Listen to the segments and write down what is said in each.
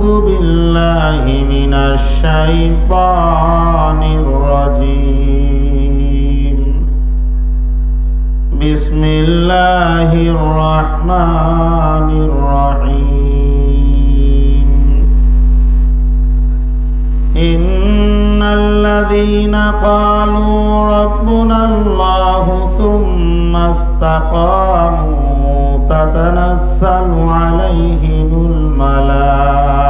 فأعوذ بالله من الشيطان الرجيم بسم الله الرحمن الرحيم إن الذين قالوا ربنا الله ثم استقاموا تتنزل عليهم الملائكة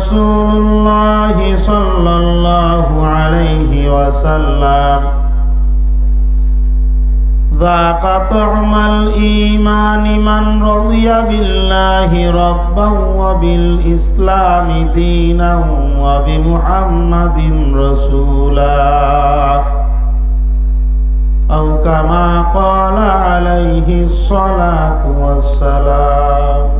رسول الله صلى الله عليه وسلم. ذاق طعم الإيمان من رضي بالله ربا وبالإسلام دينا وبمحمد رسولا. أو كما قال عليه الصلاة والسلام.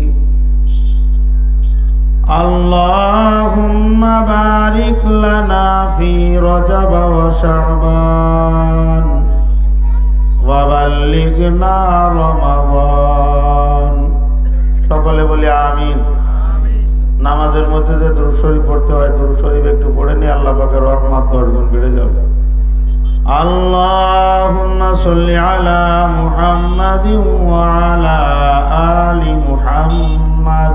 اللهم بارك لنا في رجب وشعبان وبلغنا رمضان সকলে বলি আমিন নামাজের মধ্যে যে দুরূদ শরীফ পড়তে হয় দুরূদ শরীফ একটু পড়ে নিয়ে আল্লাহ পাকের রহমত দশ গুণ বেড়ে যাবে اللهم صل على محمد وعلى آل محمد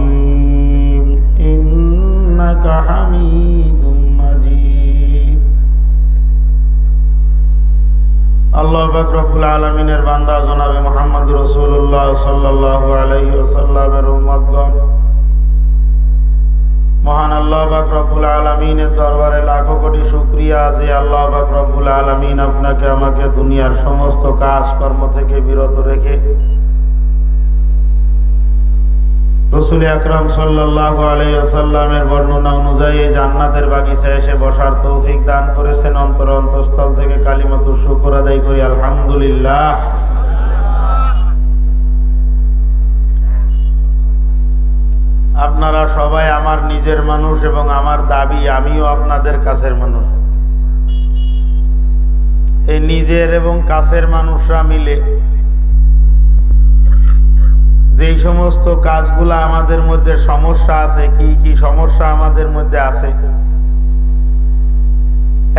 إبراهيم إنك حميد مجيد আল্লাহ পাক রব্বুল আলমিনের বান্দা জনাবে মোহাম্মদ রসুল্লাহ সাল্লাহ আলাইহি ওসাল্লামের উম্মতগণ মহান আল্লাহ পাক রব্বুল আলমিনের দরবারে লাখো কোটি শুক্রিয়া যে আল্লাহ পাক রব্বুল আলমিন আপনাকে আমাকে দুনিয়ার সমস্ত কাজকর্ম থেকে বিরত রেখে রসুল আকরাম সাল্লাহ আলাইসাল্লামের বর্ণনা অনুযায়ী জান্নাতের বাগিচায় এসে বসার তৌফিক দান করেছেন অন্তর অন্তঃস্থল থেকে কালিমত শুকর আদায় করি, আলহামদুলিল্লাহ। আপনারা সবাই আমার নিজের মানুষ এবং আমার দাবি, আমিও আপনাদের কাছের মানুষ। এই নিজের এবং কাছের মানুষরা মিলে যেই সমস্ত কাজগুলো আমাদের মধ্যে সমস্যা আছে, কি কি সমস্যা আমাদের মধ্যে আছে?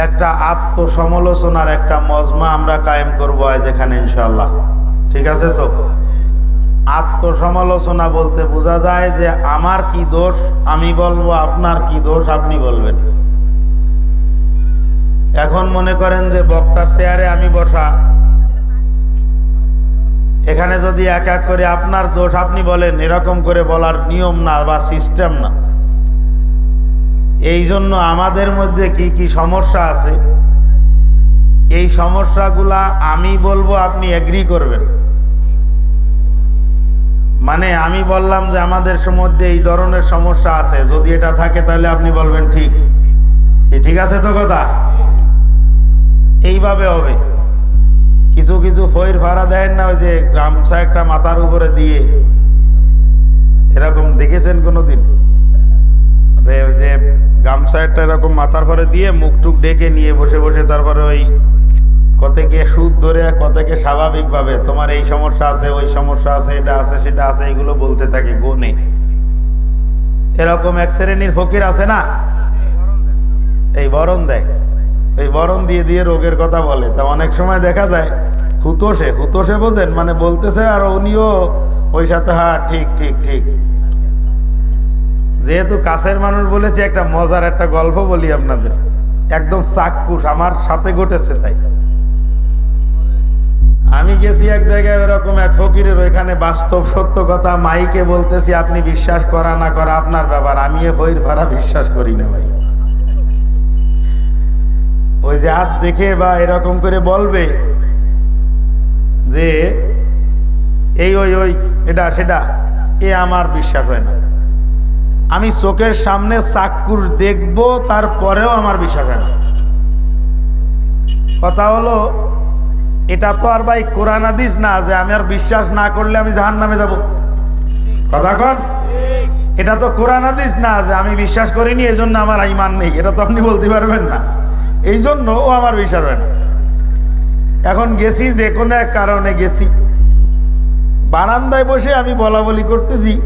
একটা আত্মসমালোচনার একটা মজমা আমরা কায়েম করব এখানে ইনশাল্লাহ ঠিক আছে তো? আত্মসমালোচনা বলতে বোঝা যায় যে আমার কি দোষ, আমি বলব, আপনার কি দোষ, আপনি বলবেন। এখন মনে করেন যে বক্তার চেয়ারে আমি বসা এখানে যদি এক এক করে আপনার দোষ আপনি বলেন, এরকম করে বলার নিয়ম না বা সিস্টেম না। এই জন্য আমাদের মধ্যে কি কি সমস্যা আছে? এই সমস্যাগুলা আমি বলব আপনি এগ্রি করবেন। মানে আমি বললাম যে আমাদের মধ্যে এই ধরনের সমস্যা আছে, যদি এটা থাকে তাহলে আপনি বলবেন ঠিক। ঠিক আছে তো কথা? এইভাবে হবে। কিছু কিছু ফইর ভাড়া দেন না, ওই যে গামছা একটা মাথার উপরে দিয়ে। এরকম দেখেছেন কোনোদিন? ওই যে গামছা একটা এরকম মাথার পরে দিয়ে মুখ টুক ডেকে নিয়ে বসে বসে তারপরে ওই কতকে সুদ ধরে কতকে স্বাভাবিকভাবে তোমার এই সমস্যা আছে, ওই সমস্যা আছে, এটা আছে, সেটা আছে, এগুলো বলতে থাকে গুণে এরকম এক শ্রেণির ফকির আছে না? এই বরণ দেয়। এই বরণ দিয়ে দিয়ে রোগের কথা বলে। তা অনেক সময় দেখা যায়, হুতোষে হুতোষে বোঝেন মানে বলতেছে আর উনিও ওই সাথে হ্যাঁ ঠিক ঠিক ঠিক। যেহেতু কাছের মানুষ বলেছে, একটা মজার একটা গল্প বলি আপনাদের। একদম চাক্ষুষ, আমার সাথে ঘটেছে তাই। আমি গেছি এক জায়গায় ওরকম এক ফকিরের ওইখানে বাস্তব সত্য কথা, মাইকে বলতেছি, আপনি বিশ্বাস করা না করা আপনার ব্যাপার আমি হইর ভাড়া বিশ্বাস করি না ভাই। ওই যে হাত দেখে বা এরকম করে বলবে যে, এই ওই ওই, এটা সেটা, এ আমার বিশ্বাস হয় না। আমি চোখের সামনে চাক্ষুর দেখব, তারপরেও আমার বিশ্বাস হয় না। কথা হলো, এটা তো আর ভাই কোরআন হাদিস না, যে আমি আর বিশ্বাস না করলে আমি জাহান নামে যাব। কথা কন? এটা তো কোরআন হাদিস না, যে আমি বিশ্বাস করিনি এই জন্য আমার ইমান নেই। এটা তো আপনি বলতে পারবেন না। এই জন্য ও আমার বিশ্বাস হয় না। এখন গেছি যে কোনো এক কারণে গেছি। বারান্দায় বসে আমি বলা বলি করতেছি,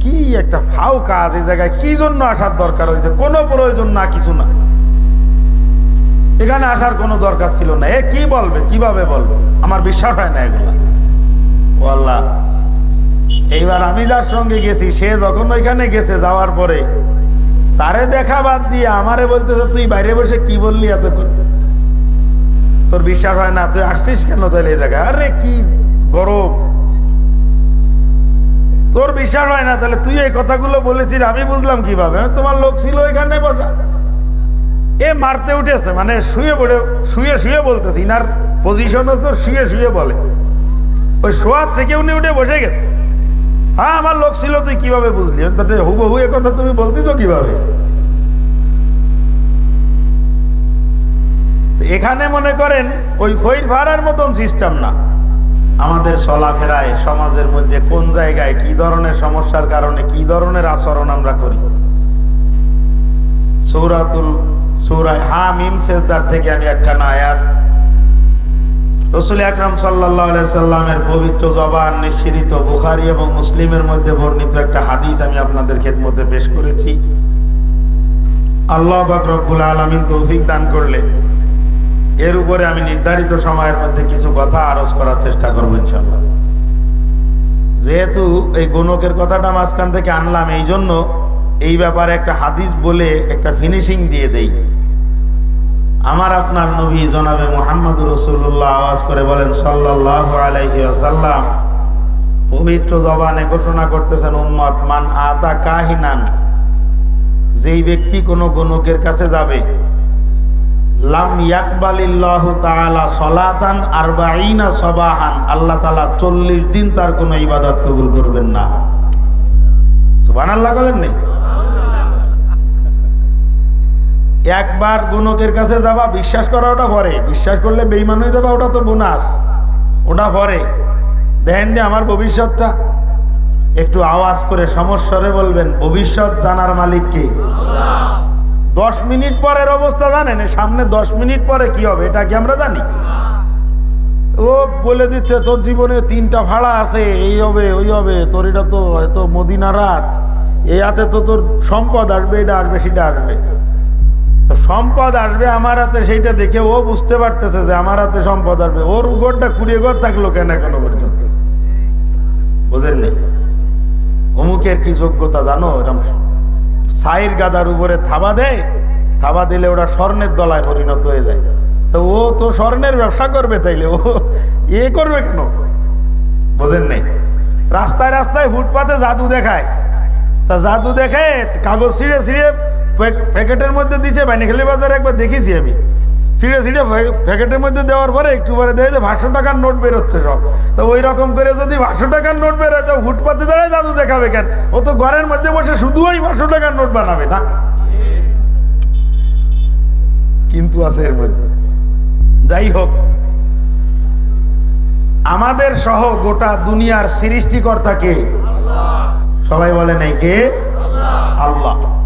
কি একটা ফাও কাজ এই জায়গায়, কি জন্য আসার দরকার হয়েছে? কোনো প্রয়োজন না, কিছু না। এখানে আসার কোনো দরকার ছিল না। এ কি বলবে, কীভাবে বলবে? আমার বিশ্বাস হয় না এগুলা। আল্লাহ, এইবার আমি যার সঙ্গে গেছি, সে যখন ওইখানে গেছে, যাওয়ার পরে তারে দেখা বাদ দিয়ে আমারে বলতেছে, তুই বাইরে বসে কি বললি এতক্ষণ? তোর বিশ্বাস হয় না, তুই আসছিস কেন তাহলে জায়গায়? আরে কি গরম। তোর বিশ্বাস হয় না, তাহলে তুই এই কথাগুলো বলেছিস, আমি বুঝলাম কীভাবে? তোমার লোক ছিল এখানে বসা। এ মারতে উঠেছে মানে শুয়ে পড়ে, শুয়ে শুয়ে বলতেছে, ইনার পজিশন তো শুয়ে শুয়ে বলে। ওই শোয়ার থেকে উনি উঠে বসে গেছে। হ্যাঁ আমার লোক ছিল, তুই কীভাবে বুঝলি? হুবহু এ কথা তুমি বলতেছো কীভাবে? এখানে মনে করেন, ওই ফইর ভাড়ার মতন সিস্টেম না। আমাদের চলাফেরায়, সমাজের মধ্যে কোন জায়গায় কি ধরনের সমস্যার কারণে, কি ধরনের আচরণ আমরা করি? সৌরাতুল, সৌরায় হা মিম সেজদার থেকে আমি একটা আয়াত রসুল আকরাম সাল্লাহ সাল্লামের পবিত্র জবান নিঃসৃত বুখারি এবং মুসলিমের মধ্যে বর্ণিত একটা হাদিস আমি আপনাদের খেদমতে পেশ করেছি। আল্লাহ বাকরবুল আলমিন তৌফিক দান করলে এর উপরে আমি নির্ধারিত সময়ের মধ্যে কিছু কথা আরজ করার চেষ্টা করব ইনশাল্লাহ যেহেতু এই গণকের কথাটা মাঝখান থেকে আনলাম এই জন্য এই ব্যাপারে একটা হাদিস বলে একটা ফিনিশিং দিয়ে দেই। আমার আপনার নবী জনাবে মোহাম্মদ রসুল্লাহ আওয়াজ করে বলেন সাল্লাহ আলাইহি আসাল্লাম পবিত্র জবানে ঘোষণা করতেছেন, উম্মত, মান আতা কাহিনান, যেই ব্যক্তি কোনো গণকের কাছে যাবে, লাম ইয়াকবালিল্লাহ তাআলা সলাতান আরবাঈনা সবাহান, আল্লাহ তাআলা 40 দিন তার কোনো ইবাদত কবুল করবেন না। সুবহানাল্লাহ বলেন নেই একবার গুণকের কাছে যাবা, বিশ্বাস করা ওটা পরে। বিশ্বাস করলে বেইমান হয়ে যাবা, ওটা তো বোনাস। ওটা পরে। দেখেন যে আমার ভবিষ্যৎটা। একটু আওয়াজ করে সমস্যারে বলবেন, ভবিষ্যৎ জানার মালিক কে? দশ মিনিট পরের অবস্থা জানেন সামনে দশ মিনিট পরে কি হবে, এটা কি আমরা জানি? ও বলে দিচ্ছে, তোর জীবনে তিনটা ভাড়া আছে, এই হবে, ওই হবে, তোর এটা তো হয়তো মদিনা রাত। এই হাতে তো তোর সম্পদ আসবে, এটা আসবে, সেটা আসবে। সম্পদ আসবে আমার হাতে, সেইটা দেখে ও বুঝতে পারতেছে যে আমার হাতে সম্পদ আসবে। ওর ঘরটা কুড়িয়ে ঘর থাকল কেন এখনও পর্যন্ত? বোঝেন নেই অমুকের কি যোগ্যতা জানো? এরকম সাইর গাদার উপরে থাবা দেয়, থাবা দিলে ওরা স্বর্ণের দলায় পরিণত হয়ে যায়। তো ও তো স্বর্ণের ব্যবসা করবে তাইলে, ও এ করবে কেন? বোঝেন নেই রাস্তায় রাস্তায় ফুটপাতে জাদু দেখায়। তা জাদু দেখে কাগজ ছিঁড়ে ছিঁড়ে প্যাকেটের মধ্যে দিছে, বানিখালি বাজারে একবার দেখেছি আমি। ছিঁড়ে প্যাক- প্যাকেটের মধ্যে দেওয়ার পরে একটু পরে দেখে যে পাঁচশো টাকার নোট বেরোচ্ছে সব। তো ওই রকম করে যদি পাঁচশো টাকার নোট বেরোয়, তো ফুটপাতে দাঁড়ায় জাদু দেখাবে কেন? ও তো ঘরের মধ্যে বসে শুধু ওই পাঁচশো টাকার নোট বানাবে না। কিন্তু আছে এর মধ্যে। যাই হোক, আমাদের সহ গোটা দুনিয়ার সৃষ্টিকর্তাকে সবাই বলে নাই কে? আল্লাহ।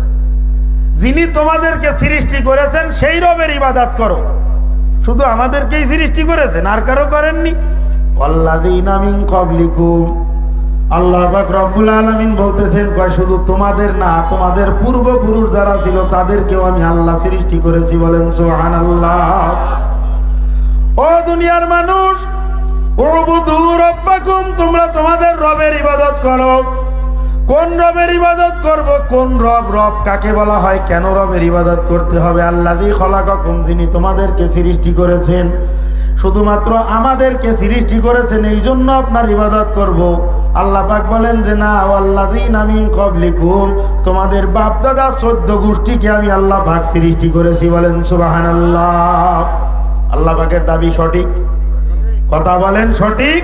যিনি তোমাদেরকে সৃষ্টি করেছেন সেই রবের ইবাদত করো। শুধু আমাদেরকেই সৃষ্টি করেছেন আর কারও করেননি। আল্লাহ রব্বুল আলামিন বলতেছেন কয় শুধু তোমাদের না তোমাদের পূর্বপুরুষ যারা ছিল তাদেরকেও আমি আল্লাহ সৃষ্টি করেছি বলেন সুবহানাল্লাহ। ও দুনিয়ার মানুষ তোমরা তোমাদের রবের ইবাদত করো। কোন রবের ইবাদত করব? কোন রব রব কাকে বলা হয়? কেন রবের ইবাদত করতে হবে? আল্লাযী খলাকাকুম, যিনি তোমাদেরকে সৃষ্টি করেছেন। শুধুমাত্র আমাদেরকে সৃষ্টি করেছেন, এই জন্য আপনার ইবাদত করব। আল্লাহ পাক বলেন যে, না আল্লাযীনা মিন ক্বাবলিকুম, তোমাদের বাপ দাদা চোদ্দ গোষ্ঠীকে আমি আল্লাহ পাক সৃষ্টি করেছি। বলেন, সুবহানাল্লাহ। আল্লাহ পাকের দাবি সঠিক? কথা বলেন সঠিক?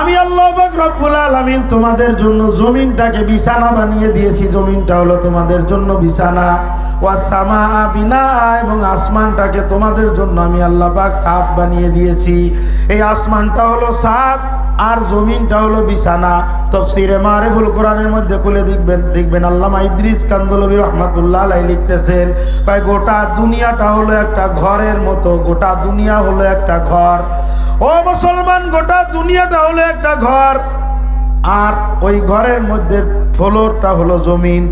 আমি আল্লাহ রব্বুল আলমিন তোমাদের জন্য জমিনটাকে বিছানা বানিয়ে দিয়েছি। জমিনটা হলো তোমাদের জন্য বিছানা। ওয়া সামা বিনা, এবং আসমানটাকে তোমাদের জন্য আমি আল্লাহ পাক সাত বানিয়ে দিয়েছি। এই আসমানটা হলো সাত। আর জমিনটা হলো বিছানা। তফসিরে মারেফুল কোরআনের মধ্যে খুলে দেখবেন দেখবেন আল্লামা ইদ্রিস কান্দলবী রহমাতুল্লাহ আলাই লিখতেছেন তাই গোটা দুনিয়াটা হলো একটা ঘরের মতো, গোটা দুনিয়া হলো একটা ঘর। ও মুসলমান, গোটা দুনিয়াটা হলো একটা ঘর। আর ওই ঘরের মধ্যে ফ্লোরটা হলো জমিন,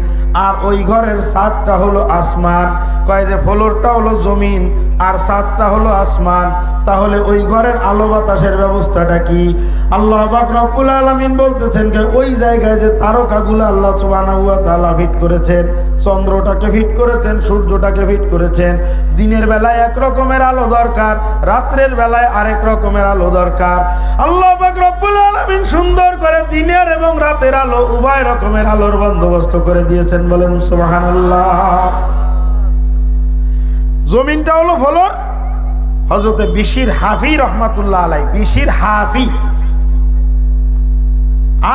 আর ওই ঘরের সাতটা হলো আসমান। কয় যে ফ্লোরটা হলো জমিন, আর সাতটা হলো আসমান, তাহলে ওই ঘরের আলো বাতাসের ব্যবস্থাটা কি? আল্লাহ রব্বুল আলামিন বলতেছেন যে, ওই জায়গায় যে তারকাগুলো আল্লাহ সুবহানাহু ওয়া তাআলা ফিট করেছেন, চন্দ্রটাকে ফিট করেছেন, সূর্যটাকে ফিট করেছেন, দিনের বেলায় এক রকমের আলো দরকার, রাত্রের বেলায় আরেক রকমের আলো দরকার। আল্লাহ রব্বুল আলামিন সুন্দর করে দিনের এবং রাতের আলো উভয় রকমের আলোর বন্দোবস্ত করে দিয়েছেন বলেন, সুবহানাল্লাহ। জমিনটা হলো ফলর। হজরতে বিশির হাফি রহমাতুল্লাহ আলাই বিশির হাফি।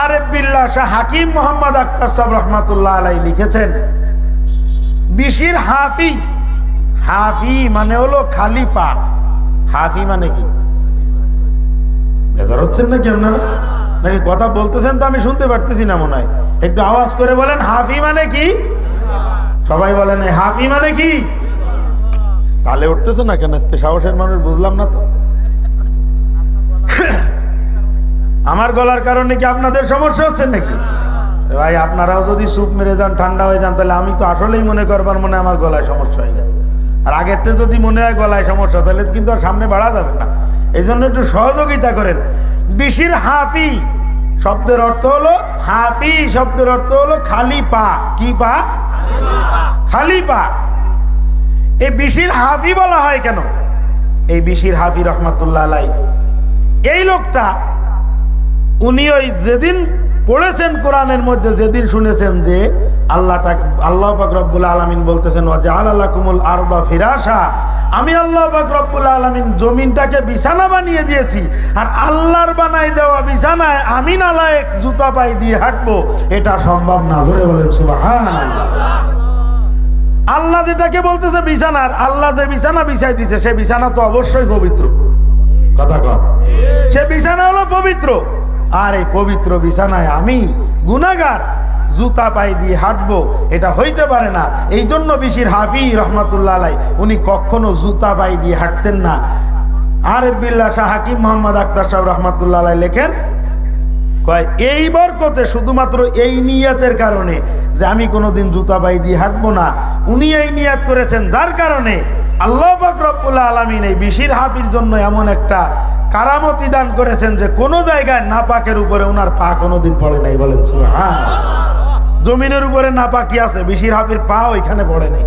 আর বিল্লাহ শাহ হাকিম মোহাম্মদ আক্তার সাহেব রহমাতুল্লাহ আলাই লিখেছেন, বিশির হাফি হাফি মানে হলো খালি পা। হাফি মানে কি? বেজার হচ্ছেন নাকি আপনারা? নাকি কথা বলতেছেন তো আমি শুনতে পারতেছি না মনে হয়। একটু আওয়াজ করে বলেন, হাফি মানে কি? সবাই বলেন হাফি মানে কি? তালে উঠতেছে না কেন? আজকে সাহসের মানুষ, বুঝলাম না তো। আমার গলার কারণে কি আপনাদের সমস্যা হচ্ছে নাকি? ভাই, আপনারাও যদি সুপ মেরে যান, ঠান্ডা হয়ে যান, তাহলে আমি তো আসলেই মনে করবার মনে আমার গলায় সমস্যা হয়ে গেছে। আর আগের থেকে যদি মনে হয় গলায় সমস্যা, তাহলে কিন্তু আর সামনে বাড়া যাবে না। এই জন্য একটু সহযোগিতা করেন। বিশির হাফি শব্দের অর্থ হলো হাফি, শব্দের অর্থ হলো খালি পা কি পা? খালি পা এই বিশির হাফি বলা হয় কেন? এই বিশির হাফি রহমাতুল্লাহ আলাই এই লোকটা উনি ওই যেদিন পড়েছেন কোরআনের মধ্যে যেদিন শুনেছেন যে আল্লাহটা আল্লাহ রব্বুল আলমিন বলতেছেন ওয়াজাল আল্লাহ কুমুল আরবা ফিরাসা আমি আল্লাহ রব্বুল আলমিন জমিনটাকে বিছানা বানিয়ে দিয়েছি, আর আল্লাহর বানাই দেওয়া বিছানায় আমি নালায় জুতা পাই দিয়ে হাঁটবো। এটা সম্ভব না, ধরে বলেন সুবহান আল্লাহ যেটাকে বলতেছে বিছানার আল্লাহ যে বিছানা বিছাই দিছে সে বিছানা তো অবশ্যই পবিত্র। কথা কর সে বিছানা হলো পবিত্র। আর এই পবিত্র বিছানায় আমি গুণাগার জুতা পাই দিয়ে হাঁটবো, এটা হইতে পারে না। এই জন্য বিশির হাফি রহমতুল্লাহ আলাই উনি কখনো জুতা পাই দিয়ে হাঁটতেন না। আর বিল্লা শাহ হাকিম মোহাম্মদ আক্তার সাহেব রহমতুল্লাহ আলাই লেখেন কয়, এই বরকতে শুধুমাত্র এই নিয়াতের কারণে যে আমি কোনোদিন জুতা বাই দিয়ে হাঁটবো না, উনি এই নিয়াত করেছেন যার কারণে আল্লাহ পাক রব্বুল্লাহ আলমিন এই বিশির হাফির জন্য এমন একটা কারামতি দান করেছেন যে কোনো জায়গায় নাপাকের উপরে ওনার পা কোনোদিন পড়ে নাই বলেন হ্যাঁ জমিনের উপরে নাপাকি আছে, বিশির হাফির পা ওইখানে পড়ে নাই।